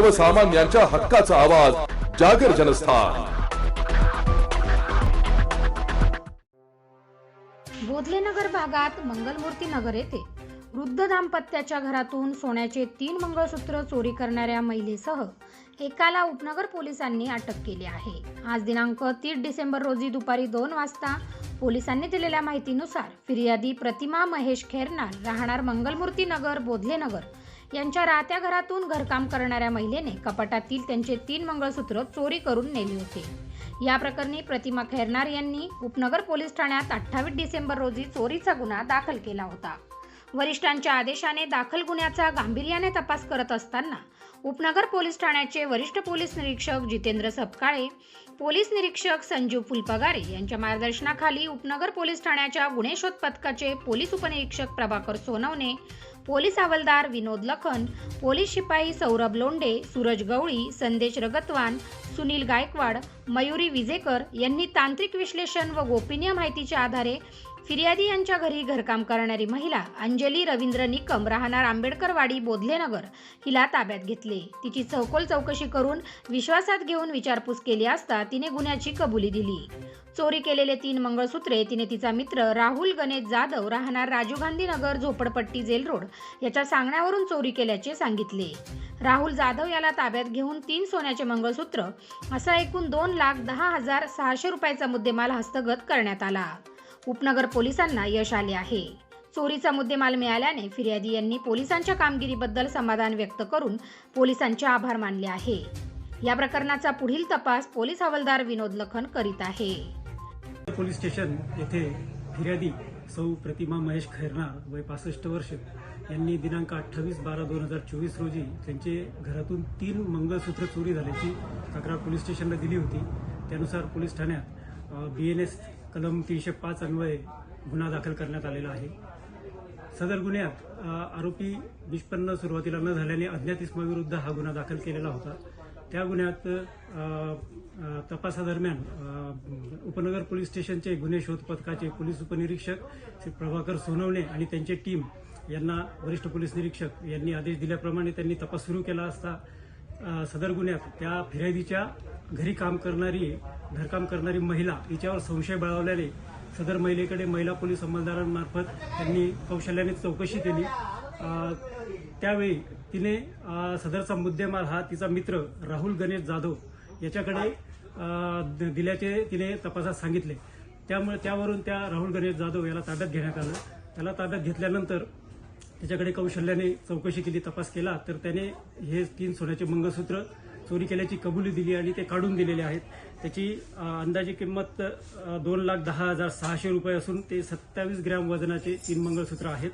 सर्वसामान्यांच्या हक्काचा आवाज जागर जनस्थान. बोधलेनगर भागात मंगलमूर्ती नगर येथे वृद्ध दाम्पत्याच्या घरातून सोन्याचे तीन मंगळसूत्र चोरी करणाऱ्या महिलेसह एकाला उपनगर पोलिसांनी अटक केली आहे. आज दिनांक तीस डिसेंबर रोजी दुपारी दोन वाजता पोलिसांनी दिलेल्या माहितीनुसार फिर्यादी प्रतिमा महेश खेरनार राहणार मंगलमूर्ती नगर बोधलेनगर यांच्या राहत्या घरातून घरकाम करणाऱ्या महिलेने कपाटातील त्यांचे तीन मंगळसूत्र चोरी करून नेले होते. या प्रकरणी प्रतिमा खैरनार यांनी उपनगर पोलीस ठाण्यात अठ्ठावीस डिसेंबर रोजी चोरीचा गुन्हा दाखल केला होता. वरिष्ठांच्या आदेशाने दाखल गुन्ह्याचा गांभीर्याने तपास करत असताना उपनगर पोलीस ठाण्याचे वरिष्ठ पोलीस निरीक्षक जितेंद्र सपकाळे पोलीस निरीक्षक संजीव फुलपगारे यांच्या मार्गदर्शनाखाली उपनगर पोलीस ठाण्याच्या गुन्हे शोध पथकाचे पोलीस उपनिरीक्षक प्रभाकर सोनवणे पोलीस हवालदार विनोद लखन पोलीस शिपाई सौरभ लोंडे सूरज गवळी संदेश रगतवान सुनील गायकवाड मयुरी विजेकर यांनी तांत्रिक विश्लेषण व गोपनीय माहितीच्या आधारे फिर्यादी यांच्या घरी घरकाम करणारी महिला अंजली रवींद्र निकम राहणार आंबेडकरवाडी बोधलेनगर हिला ताब्यात घेतले. तिची चौकोल चौकशी करून विश्वासात घेऊन विचारपूस केली असता तिने गुन्ह्याची कबुली दिली. चोरी केलेले तीन मंगळसूत्रे तिने तिचा मित्र राहुल गणेश जाधव राहणार राजीव गांधी नगर झोपडपट्टी जेल रोड याच्या सांगण्यावरून चोरी केल्याचे सांगितले. राहुल जाधव याला ताब्यात घेऊन तीन सोन्याचे मंगळसूत्र असा एकूण दोन लाख दहा हजार सहाशे रुपयाचा मुद्देमाल हस्तगत करण्यात आला. उपनगर पोलिसांना यश आले आहे. चोरीचा मुद्देमाल मिळाल्याने फिर्यादी यांनी पोलिसांच्या कामगिरीबद्दल समाधान व्यक्त करून पोलिसांचे आभार मानले आहे. या प्रकरणाचा पुढील तपास पोलीस हवालदार विनोद लखन करीत आहे. पोलीस स्टेशन येथे फिर्यादी सौ प्रतिमा महेश खैरनार वय पासष्ट वर्ष यांनी दिनांक अठ्ठावीस बारा दोन हजार चोवीस रोजी त्यांचे घरातून तीन मंगळसूत्र चोरी झाल्याची तक्रार पोलीस स्टेशनला दिली होती. त्यानुसार पोलीस ठाण्यात बी एन एस कलम तीनशे पाच अन्वये गुन्हा दाखल करण्यात आलेला आहे. सदर गुन्ह्यात आरोपी निष्पन्न सुरुवातीला न झाल्याने अज्ञात इसमाविरुद्ध हा गुन्हा दाखल केलेला होता. त्या गुन्ह्यात तपासादरम्यान उपनगर पोलीस स्टेशनचे गुन्हे शोध पथकाचे पोलीस उपनिरीक्षक श्री प्रभाकर सोनवणे आणि त्यांची टीम यांना वरिष्ठ पोलीस निरीक्षक यांनी आदेश दिल्याप्रमाणे त्यांनी तपास सुरू केला असता सदर गुन्ह्यात त्या फिर्यादीच्या घरी काम करणारी घरकाम करणारी महिला हिच्यावर संशय बळावल्याने सदर महिलेकडे महिला पोलीस अंमलदारांमार्फत त्यांनी कौशल्याने चौकशी केली. त्यावेळी तिने सदरचा मुद्देमाल हा तिचा मित्र राहुल गणेश जाधव याच्याकडे द- दिल्याचे तिने तपासात सांगितले. त्यामुळे त्यावरून त्या राहुल गणेश जाधव याला ताब्यात घेण्यात आलं. त्याला ताब्यात घेतल्यानंतर त्याच्याकडे कौशल्याने चौकशी केली तपास केला. तर त्याने हे तीन सोन्याचे मंगळसूत्र चोरी केल्याची कबुली दिली आणि ते काढून दिलेले आहेत. त्याची अंदाजे किंमत दोन लाख दहा हजार सहाशे रुपये असून ते सत्तावीस ग्रॅम वजनाचे तीन मंगळसूत्र आहेत.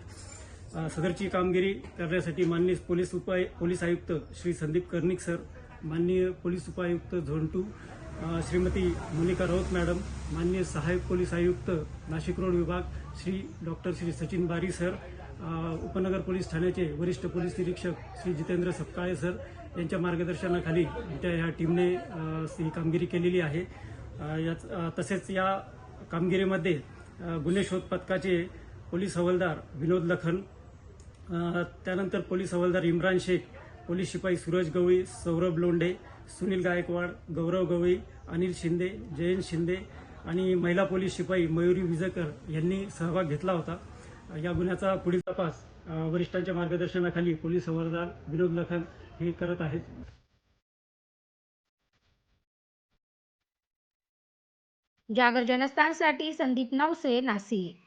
सदरची कामगिरी करण्यासाठी माननीय पोलीस उपाय पोलीस आयुक्त श्री संदीप कर्णिक सर माननीय पोलीस उपायुक्त zone two Shrimati Monika Raut madam माननीय सहाय्यक पोलीस आयुक्त नाशिक रोड विभाग श्री डॉक्टर श्री सचिन बारी सर उपनगर पोलीस ठाण्याचे वरिष्ठ पोलीस निरीक्षक श्री जितेंद्र सपकाळे सर यांच्या मार्गदर्शनाखाली त्या ह्या टीमने ही कामगिरी केलेली आहे. याच तसेच या कामगिरीमध्ये गुन्हे शोध पथकाचे पोलीस हवालदार विनोद लखन त्यानंतर पोलीस हवालदार इम्रान शेख पोलीस शिपाई सूरज गवई सौरभ लोंढे सुनील गायकवाड गौरव गवई अनिल शिंदे जयंत शिंदे आणि महिला पोलीस शिपाई मयुरी विजेकर यांनी सहभाग घेतला होता. या गुन्ह्याचा पुढील तपास वरिष्ठांच्या मार्गदर्शनाखाली पोलीस हवालदार विनोद लखन हे करत आहेत. जागर जनस्थानसाठी संदीप नवसे नाशिक.